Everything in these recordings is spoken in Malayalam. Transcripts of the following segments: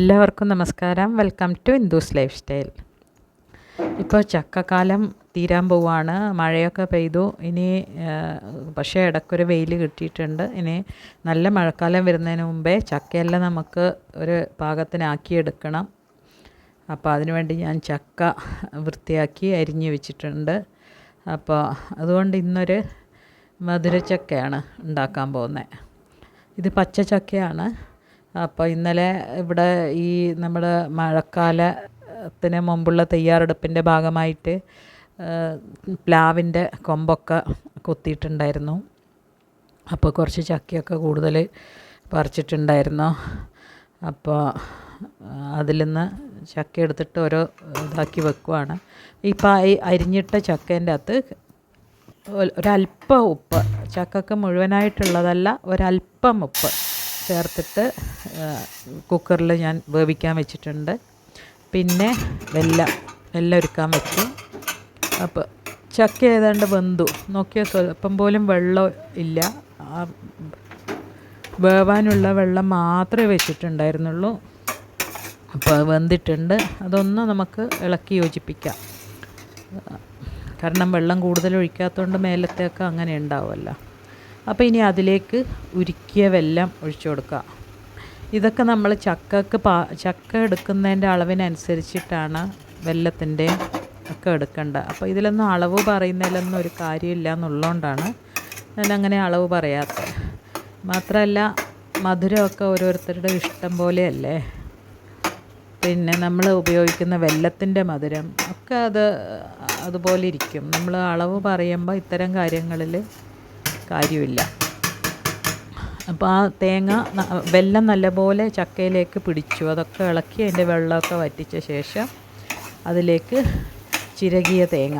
എല്ലാവർക്കും നമസ്കാരം. Welcome to Hindu's life style ഇപ്പോൾ ചക്കക്കാലം തീരാൻ പോവുകയാണ് മഴയൊക്കെ പെയ്തു. ഇനി പക്ഷേ ഇടയ്ക്കൊരു വെയിൽ കിട്ടിയിട്ടുണ്ട്. ഇനി നല്ല മഴക്കാലം വരുന്നതിന് മുമ്പേ ചക്കയെല്ലാം നമുക്ക് ഒരു പാകത്തിനാക്കിയെടുക്കണം. അപ്പോൾ അതിനുവേണ്ടി ഞാൻ ചക്ക വൃത്തിയാക്കി അരിഞ്ഞു വെച്ചിട്ടുണ്ട്. അപ്പോൾ അതുകൊണ്ട് ഇന്നൊരു മധുരച്ചക്കയാണ് ഉണ്ടാക്കാൻ പോകുന്നത്. ഇത് പച്ച ചക്കയാണ് അപ്പോൾ ഇന്നലെ ഇവിടെ ഈ നമ്മുടെ മഴക്കാലത്തിന് മുമ്പുള്ള തയ്യാറെടുപ്പിന്റെ ഭാഗമായിട്ട് പ്ലാവിന്റെ കൊമ്പൊക്കെ കുത്തിയിട്ടുണ്ടായിരുന്നു. അപ്പോൾ കുറച്ച് ചക്കയൊക്കെ കൂടുതൽ പറിച്ചിട്ടുണ്ടായിരുന്നു. അപ്പോൾ അതിൽ നിന്ന് ചക്ക എടുത്തിട്ട് ഓരോ ഇതാക്കി വെക്കുവാണ്. ഇപ്പോൾ ഈ അരിഞ്ഞിട്ട ചക്കേന്റെ അകത്ത് ഒരല്പം ഉപ്പ് ചക്കക്ക് മുഴുവനായിട്ടുള്ളതല്ല ഒരല്പം ഉപ്പ്. ചേർത്തിട്ട് കുക്കറിൽ ഞാൻ വേവിക്കാൻ വെച്ചിട്ടുണ്ട്. പിന്നെ വെല്ല വെല്ല ഒരുക്കാൻ വെച്ചു. അപ്പോൾ ചക്ക ഏതാണ്ട് വെന്തു. നോക്കിയാൽ സ്വല്പം പോലും വെള്ളം ഇല്ല. വേവാനുള്ള വെള്ളം മാത്രമേ വെച്ചിട്ടുണ്ടായിരുന്നുള്ളൂ. അപ്പോൾ വെന്തിട്ടുണ്ട്. അതൊന്ന് നമുക്ക് ഇളക്കി യോജിപ്പിക്കാം. കാരണം വെള്ളം കൂടുതൽ ഒഴിക്കാത്തതുകൊണ്ട് മേലത്തേക്ക് അങ്ങനെ ഉണ്ടാവുമല്ലോ. അപ്പോൾ ഇനി അതിലേക്ക് ഉരുക്കിയ വെല്ലം ഒഴിച്ചു കൊടുക്കുക. ഇതൊക്കെ നമ്മൾ ചക്കക്ക് പാ ചക്ക എടുക്കുന്നതിന്റെ അളവിനനുസരിച്ചിട്ടാണ് വെല്ലത്തിന്റെ ഒക്കെ എടുക്കേണ്ടത്. അപ്പോൾ ഇതിലൊന്നും അളവ് പറയുന്നതിലൊന്നും ഒരു കാര്യമില്ല എന്നുള്ളതുകൊണ്ടാണ് ഞാൻ അങ്ങനെ അളവ് പറയാത്തത്. മാത്രമല്ല മധുരമൊക്കെ ഓരോരുത്തരുടെ ഇഷ്ടം പോലെയല്ലേ? പിന്നെ നമ്മൾ ഉപയോഗിക്കുന്ന വെല്ലത്തിന്റെ മധുരം ഒക്കെ അത് അതുപോലെ ഇരിക്കും. നമ്മൾ അളവ് പറയുമ്പോൾ ഇത്തരം കാര്യങ്ങളിൽ കാര്യമില്ല. അപ്പോൾ ആ തേങ്ങ വെല്ലം നല്ലപോലെ ചക്കയിലേക്ക് പിടിച്ചു. അതൊക്കെ ഇളക്കി അതിന്റെ വെള്ളമൊക്കെ വറ്റിച്ച ശേഷം അതിലേക്ക് ചിരകിയ തേങ്ങ.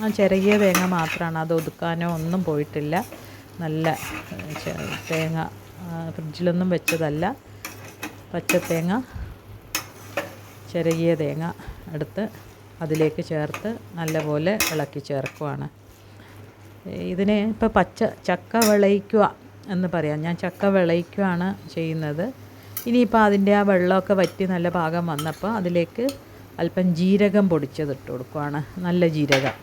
ആ ചിരകിയ തേങ്ങ മാത്രമാണ് അത് ഒതുക്കാനോ ഒന്നും പോയിട്ടില്ല. നല്ല തേങ്ങ ഫ്രിഡ്ജിലൊന്നും വെച്ചതല്ല. പച്ച തേങ്ങ ചിരകിയ തേങ്ങ എടുത്ത് അതിലേക്ക് ചേർത്ത് നല്ലപോലെ ഇളക്കി ചേർക്കുവാണ്. ഇതിനെ ഇപ്പോൾ പച്ച ചക്ക വിളയിക്കുക എന്ന് പറയാം. ഞാൻ ചക്ക വിളയിക്കുകയാണ് ചെയ്യുന്നത്. ഇനിയിപ്പോൾ അതിന്റെ ആ വെള്ളമൊക്കെ വറ്റി നല്ല പാകം വന്നപ്പോൾ അതിലേക്ക് അല്പം ജീരകം പൊടിച്ചതിട്ട് കൊടുക്കുകയാണ് നല്ല ജീരകം.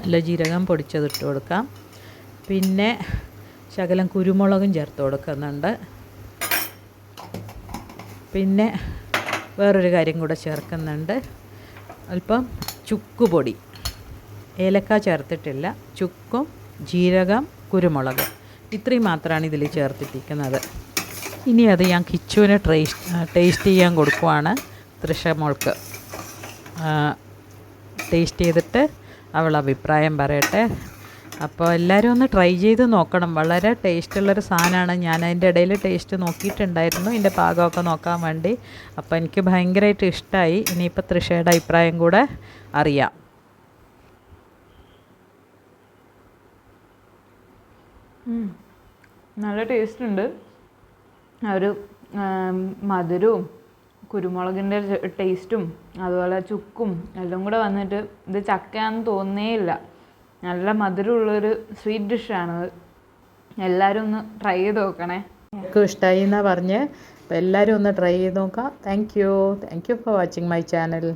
നല്ല ജീരകം പൊടിച്ചതിട്ട് കൊടുക്കാം. പിന്നെ ശകലം കുരുമുളകും ചേർത്ത് കൊടുക്കുന്നുണ്ട്. പിന്നെ വേറൊരു കാര്യം കൂടെ ചേർക്കുന്നുണ്ട്. അല്പം ചുക്കുപൊടി. ഏലക്ക ചേർത്തിട്ടില്ല. ചുക്കും ജീരകം കുരുമുളക്. ഇത്രയും മാത്രമാണ് ഇതിൽ ചേർത്തിട്ടിരിക്കുന്നത്. ഇനി അത് ഞാൻ കിച്ചുവിന് ടേസ്റ്റ് ടേസ്റ്റ് ചെയ്യാൻ കൊടുക്കുവാണ് തൃശമുൾക്ക് ടേസ്റ്റ് ചെയ്തിട്ട് അവൾ അഭിപ്രായം പറയട്ടെ. അപ്പോൾ എല്ലാവരും ഒന്ന് ട്രൈ ചെയ്ത് നോക്കണം. വളരെ ടേസ്റ്റുള്ളൊരു സാധനമാണ്. ഞാൻ അതിന്റെ ഇടയിൽ ടേസ്റ്റ് നോക്കിയിട്ടുണ്ടായിരുന്നു. ഇതിന്റെ പാകമൊക്കെ നോക്കാൻ വേണ്ടി. അപ്പോൾ എനിക്ക് ഭയങ്കരമായിട്ട് ഇഷ്ടമായി. ഇനിയിപ്പോൾ തൃഷയുടെ അഭിപ്രായം കൂടെ അറിയാം. നല്ല ടേസ്റ്റ് ഉണ്ട് ആ ഒരു മധുരവും കുരുമുളകിന്റെ ടേസ്റ്റും അതുപോലെ ചുക്കും എല്ലാം കൂടെ വന്നിട്ട് ഇത് ചക്കയാണെന്ന് തോന്നേയില്ല നല്ല മധുരമുള്ളൊരു സ്വീറ്റ് ഡിഷാണ് എല്ലാവരും ഒന്ന് ട്രൈ ചെയ്ത് നോക്കണേ. എനിക്കും ഇഷ്ടമായി എന്നാണ് പറഞ്ഞ്. അപ്പോൾ എല്ലാവരും ഒന്ന് ട്രൈ ചെയ്ത് നോക്കാം. Thank you thank you for watching my channel